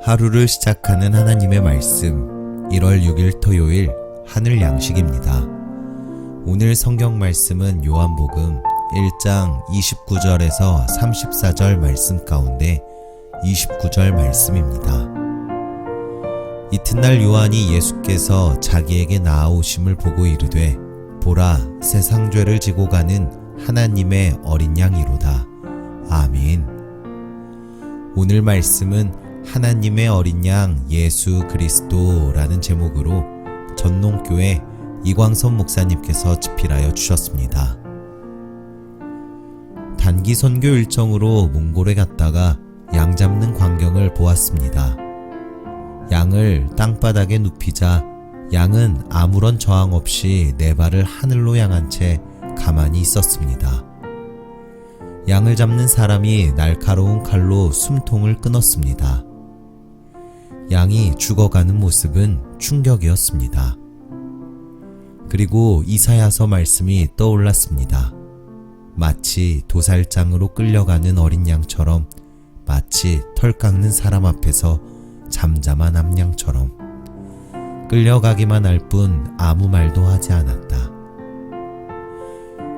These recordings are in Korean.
하루를 시작하는 하나님의 말씀 1월 6일 토요일 하늘 양식입니다. 오늘 성경 말씀은 요한복음 1장 29절에서 34절 말씀 가운데 29절 말씀입니다. 이튿날 요한이 예수께서 자기에게 나아오심을 보고 이르되 보라 세상 죄를 지고 가는 하나님의 어린 양이로다. 아멘. 오늘 말씀은 하나님의 어린 양 예수 그리스도라는 제목으로 전농교회 이광선 목사님께서 집필하여 주셨습니다. 단기 선교 일정으로 몽골에 갔다가 양 잡는 광경을 보았습니다. 양을 땅바닥에 눕히자 양은 아무런 저항 없이 네 발을 하늘로 향한 채 가만히 있었습니다. 양을 잡는 사람이 날카로운 칼로 숨통을 끊었습니다. 양이 죽어가는 모습은 충격이었습니다. 그리고 이사야서 말씀이 떠올랐습니다. 마치 도살장으로 끌려가는 어린 양처럼 마치 털 깎는 사람 앞에서 잠잠한 암양처럼 끌려가기만 할 뿐 아무 말도 하지 않았다.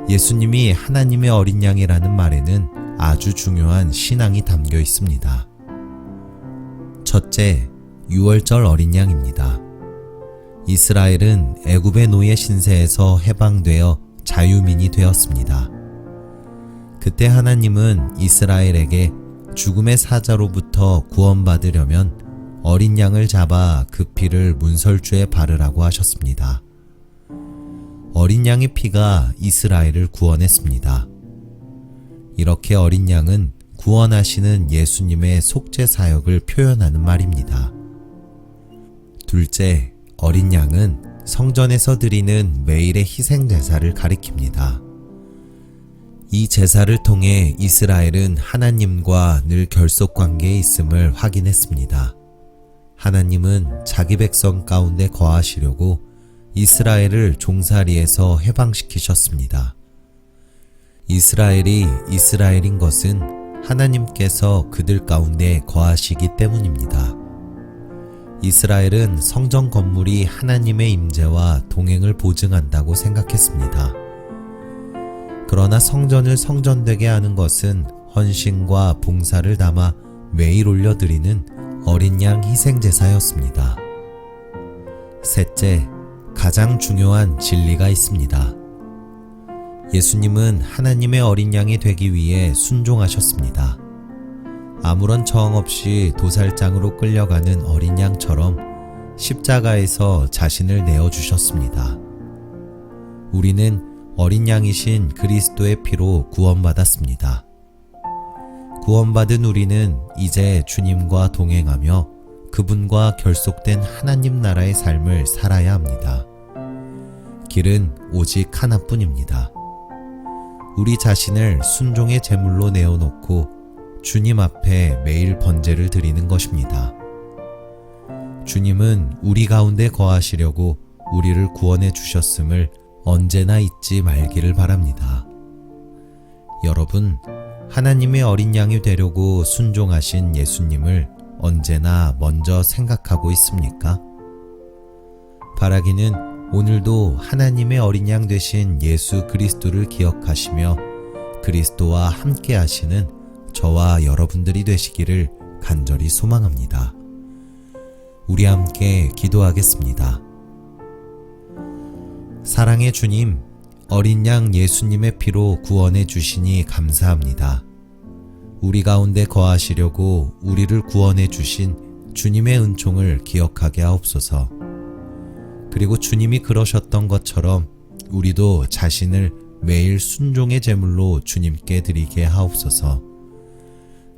예수님이 하나님의 어린 양이라는 말에는 아주 중요한 신앙이 담겨 있습니다. 첫째, 6월절 어린 양입니다. 이스라엘은 애굽의 노예 신세에서 해방되어 자유민이 되었습니다. 그때 하나님은 이스라엘에게 죽음의 사자로부터 구원받으려면 어린 양을 잡아 그 피를 문설주에 바르라고 하셨습니다. 어린 양의 피가 이스라엘을 구원했습니다. 이렇게 어린 양은 구원하시는 예수님의 속죄 사역을 표현하는 말입니다. 둘째, 어린 양은 성전에서 드리는 매일의 희생 제사를 가리킵니다. 이 제사를 통해 이스라엘은 하나님과 늘 결속 관계에 있음을 확인했습니다. 하나님은 자기 백성 가운데 거하시려고 이스라엘을 종살이에서 해방시키셨습니다. 이스라엘이 이스라엘인 것은 하나님께서 그들 가운데 거하시기 때문입니다. 이스라엘은 성전 건물이 하나님의 임재와 동행을 보증한다고 생각했습니다. 그러나 성전을 성전되게 하는 것은 헌신과 봉사를 담아 매일 올려드리는 어린 양 희생제사였습니다. 셋째, 가장 중요한 진리가 있습니다. 예수님은 하나님의 어린 양이 되기 위해 순종하셨습니다. 아무런 저항 없이 도살장으로 끌려가는 어린 양처럼 십자가에서 자신을 내어주셨습니다. 우리는 어린 양이신 그리스도의 피로 구원받았습니다. 구원받은 우리는 이제 주님과 동행하며 그분과 결속된 하나님 나라의 삶을 살아야 합니다. 길은 오직 하나뿐입니다. 우리 자신을 순종의 제물로 내어놓고 주님 앞에 매일 번제를 드리는 것입니다. 주님은 우리 가운데 거하시려고 우리를 구원해 주셨음을 언제나 잊지 말기를 바랍니다. 여러분, 하나님의 어린 양이 되려고 순종하신 예수님을 언제나 먼저 생각하고 있습니까? 바라기는 오늘도 하나님의 어린 양 되신 예수 그리스도를 기억하시며 그리스도와 함께 하시는 저와 여러분들이 되시기를 간절히 소망합니다. 우리 함께 기도하겠습니다. 사랑의 주님, 어린 양 예수님의 피로 구원해 주시니 감사합니다. 우리 가운데 거하시려고 우리를 구원해 주신 주님의 은총을 기억하게 하옵소서. 그리고 주님이 그러셨던 것처럼 우리도 자신을 매일 순종의 제물로 주님께 드리게 하옵소서.